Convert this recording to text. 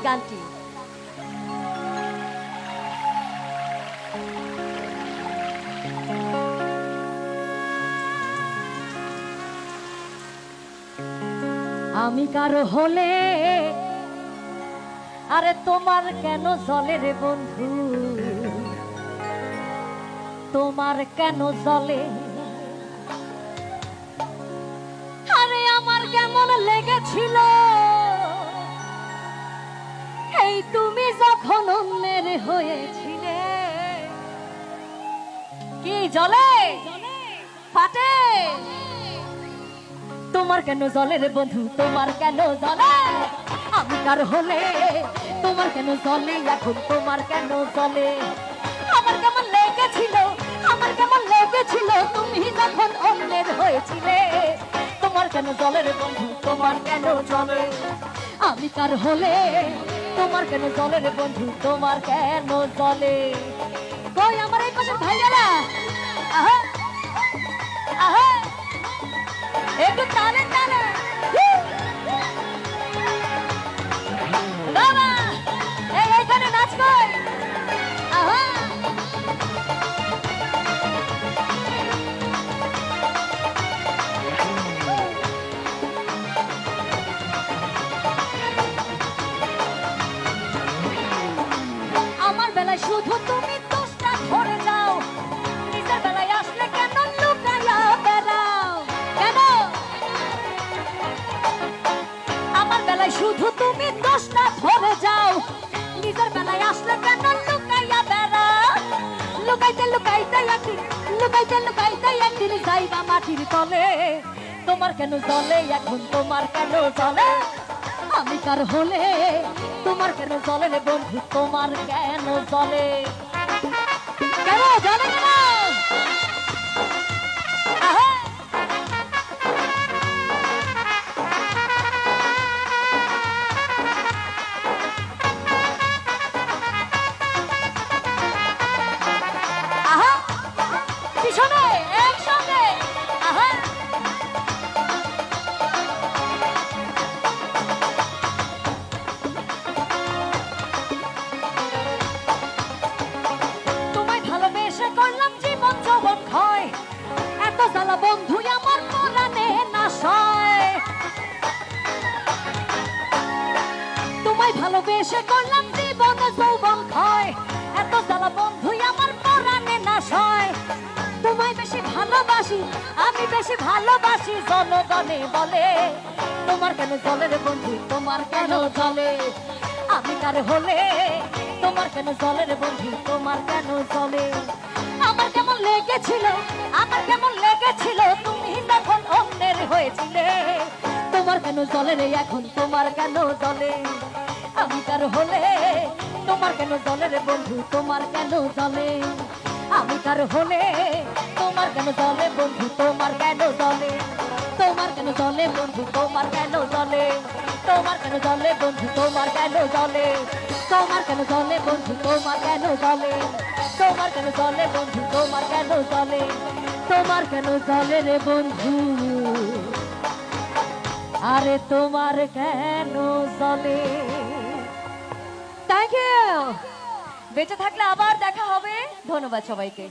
এই গানটি। আমি কারও হলে, আরে তোমার কেন জলে রে বন্ধু? তোমার কেন জলে? আরে আমার কেমন লেগেছিল? কি জলে? ফাটে তোমার কেন জলে বন্ধু? তোমার কেন জলে? আমি কার হলে তোমার কেন জলে? এখন তোমার কেন জলে? আমার কেমন লেগেছিল? আমার কেমন লেগেছিল? তুমি যখন অন্যের হয়েছিলে, তোমার কেন জলে রে বন্ধু? তোমার কেন জলে? আমি কার হলে তোমার কেন জলে রে বন্ধু? তোমার কেন জলে? শুধু তুমি দোষটা ধরে যাও নিজের বেলায় আসলে কেন লুকাইয়া বেড়াও? কেন? আমার বেলায় শুধু তুমি দোষটা ধরে যাও। নিজের বেলায় আসলে কেন লুকাইয়া বেড়াও? লুকাইতে লুকাইতে একদিন, লুকাইতে লুকাইতে একদিন যাইবা মাটির তলে। তোমার কেন জলে? এখন তোমার কেন জলে? আমি কার হলে? তোমার কেন জলে রে বন্ধু? তোমার কেন জলে? কেন জলে কেন ভালোবেসে করলাম জীবন যৌবন ক্ষয়। এত জ্বালা বন্ধু আমার পরাণে না সয় তোমায় বেশি ভালোবাসি, আমি বেশি ভালোবাসি, জনগণে বলে। তোমার কেন জলে রে বন্ধু, তোমার কেন জলে? আমি কার হলে, তোমার কেন জলে রে বন্ধু, তোমার কেন জলে? আমার কেমন লেগেছিল, আমার কেমন লেগেছিল, তুমি যখন অন্যের হয়েছিলে। তোমার কেন জলে রে এখন, তোমার কেন জলে? কার হলে তোমার কেন জলে রে বন্ধু তোমার কেন জলে আমি হলে তোমার কেন জলে বন্ধু তোমার কেন জলে তোমার কেন জলে বন্ধু তোমার কেন জলে তোমার কেন জলে বন্ধু তোমার কেন জলে তোমার কেন জলে বন্ধু তোমার কেন জলে তোমার কেন জলে বন্ধু তোমার কেন জলে তোমার কেন জলে রে বন্ধু আরে তোমার কেন জলে থ্যাংক ইউ বেঁচে থাকলে আবার দেখা হবে। ধন্যবাদ সবাইকে।